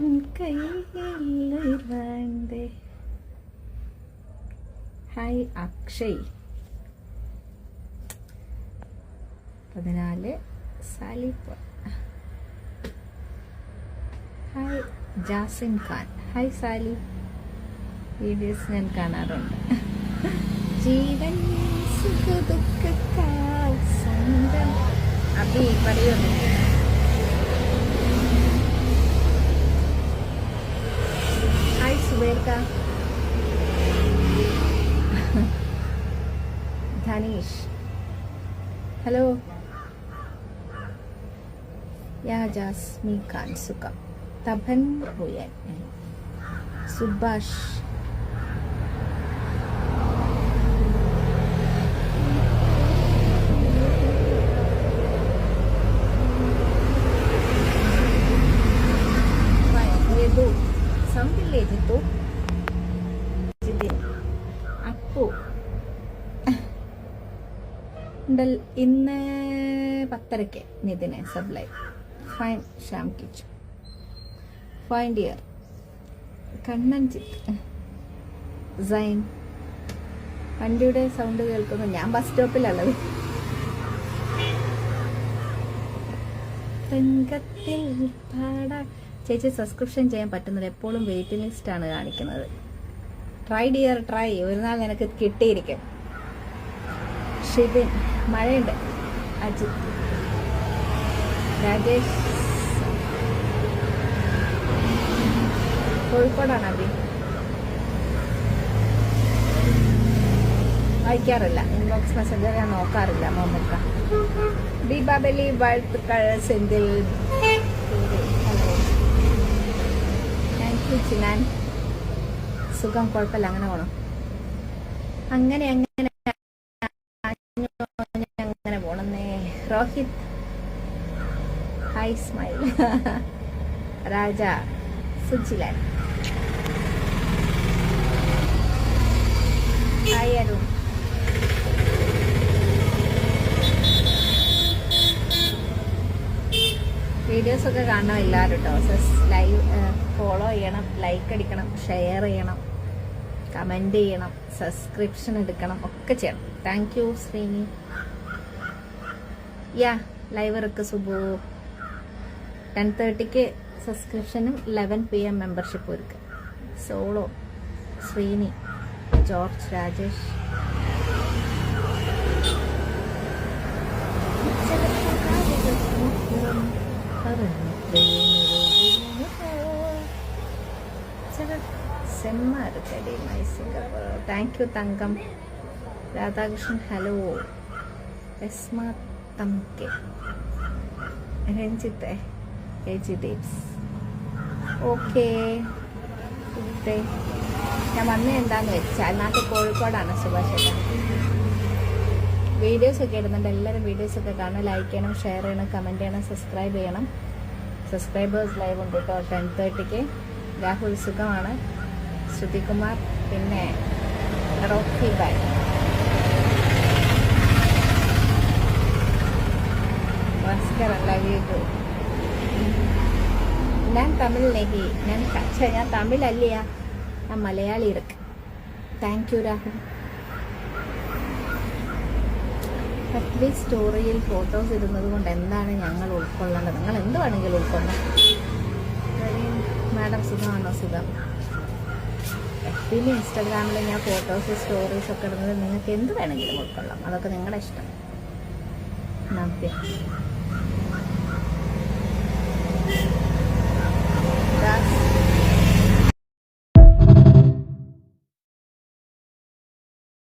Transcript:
உன் கையில் வாழ்ந்தே ഹായ് അക്ഷയ് പതിനാല് സാലിപ്പ് hi Jasim Khan hi Sali videos ഞാൻ കാണാറുണ്ട് ജീവൻ സുഖദുഃഖക്കാൽ സ്വന്തം അബി പറയുന്നു ഹായ് സുബേർക്ക ധനീഷ് ഹലോ യാ ജാസ്മി ഖാൻ സുഖം തപൻ ഹുയൻ സുഭാഷ് യദു സൗണ്ട് ഇല്ലേ ജിത്തു ജിതിൻ അപ്പു. ഉണ്ടൽ ഇന്ന് പത്തരയ്ക്ക് നിതിന് സബ്ലൈ. Fine Shyam Kichu. Fine dear. Kannan ചിത്ത്. സൈൻ. വണ്ടിയുടെ സൗണ്ട് കേൾക്കുന്നു. ഞാൻ ബസ് സ്റ്റോപ്പിലുള്ളത് തങ്കത്തിൽ പാടാ. ചേച്ചി സബ്സ്ക്രിപ്ഷൻ ചെയ്യാൻ പറ്റുന്നത് എപ്പോഴും വെയിറ്റിംഗ് ലിസ്റ്റ് ആണ് കാണിക്കുന്നത്. ട്രൈ ഡിയർ ട്രൈ ഒരു നാൾ നിനക്ക് കിട്ടിയിരിക്കും. ഷിബിൻ മഴയുണ്ട്. അജിത് രാജേഷ്. കോഴിക്കോടാണ് അബി വായിക്കാറില്ല. ഇൻബോക്സ് മെസ്സേജ് ഞാൻ നോക്കാറില്ല മോമക്ക ദീപാവലി വാഴ്ത്തുക്കൾ സെന്തിൽ ഹലോ ചിനാൻ സുഖം കുഴപ്പമില്ല അങ്ങനെ പോണം അങ്ങനെ അങ്ങനെ അങ്ങനെ പോണെന്നേ രോഹിത് ഹായ് സ്മൈൽ രാജ സുജിലാൻ ഹായ് അരുൺ വീഡിയോസ് ഒക്കെ കാണണം എല്ലാവരും കേട്ടോ ലൈവ് ഫോളോ ചെയ്യണം ലൈക്ക് അടിക്കണം ഷെയർ ചെയ്യണം കമന്റ് ചെയ്യണം സബ്സ്ക്രിപ്ഷൻ എടുക്കണം ഒക്കെ ചെയ്യണം താങ്ക് യു ശ്രീനി യാ ലൈവ് ഇറക്ക് സുബു ടെൻ തേർട്ടിക്ക് സബ്സ്ക്രിപ്ഷനും ലെവൻ പി എം മെമ്പർഷിപ്പ് ഒരുക്കുക സോളോ ശ്രീനി ജോർജ് രാജേഷ് പറഞ്ഞു ನೇಚರ್ ಸೆಮ್ಮ ಇರುತ್ತದೆ my Singapore thank you Radhakrishnan hello രഞ്ജിത്തെ A G ദീപ്സ് ഓക്കേ ഞാൻ വന്നത് എന്താന്ന് വെച്ചാൽ നാട്ടിൽ കോഴിക്കോടാണ് സുഭാഷ് വീഡിയോസ് ഒക്കെ ഇടുന്നുണ്ട്. എല്ലാവരും വീഡിയോസ് ഒക്കെ കാണണം ലൈക്ക് ചെയ്യണം ഷെയർ ചെയ്യണം കമന്റ് ചെയ്യണം സബ്സ്ക്രൈബ് ചെയ്യണം. സബ്സ്ക്രൈബേഴ്സ് ലൈവ് ഉണ്ട് കേട്ടോ ടെൻ തേർട്ടിക്ക് രാഹുൽ സുഖമാണ്. ശ്രുതികുമാർ പിന്നെ റോക്കി ബായ്. നമസ്കാരം ലവ് യു ഞാൻ തമിഴിലേക്ക് ഞാൻ ഞാൻ തമിഴല്ലയാ ഞാൻ മലയാളി ഇറക്ക് താങ്ക് യു രാഹുൽ. പത്ലി സ്റ്റോറിയിൽ ഫോട്ടോസ് ഇടുന്നത് കൊണ്ട് എന്താണ് ഞങ്ങൾ ഉൾക്കൊള്ളേണ്ടത്? നിങ്ങൾ എന്ത് വേണമെങ്കിലും മാഡം സുഖമാണോ? സുഖം. പിന്നെ ഇൻസ്റ്റാഗ്രാമിൽ ഞാൻ ഫോട്ടോസ് സ്റ്റോറീസ് ഒക്കെ ഇടുന്നത് നിങ്ങൾക്ക് എന്ത് വേണമെങ്കിലും ഉൾക്കൊള്ളാം. അതൊക്കെ നിങ്ങളുടെ ഇഷ്ടം. നന്ദി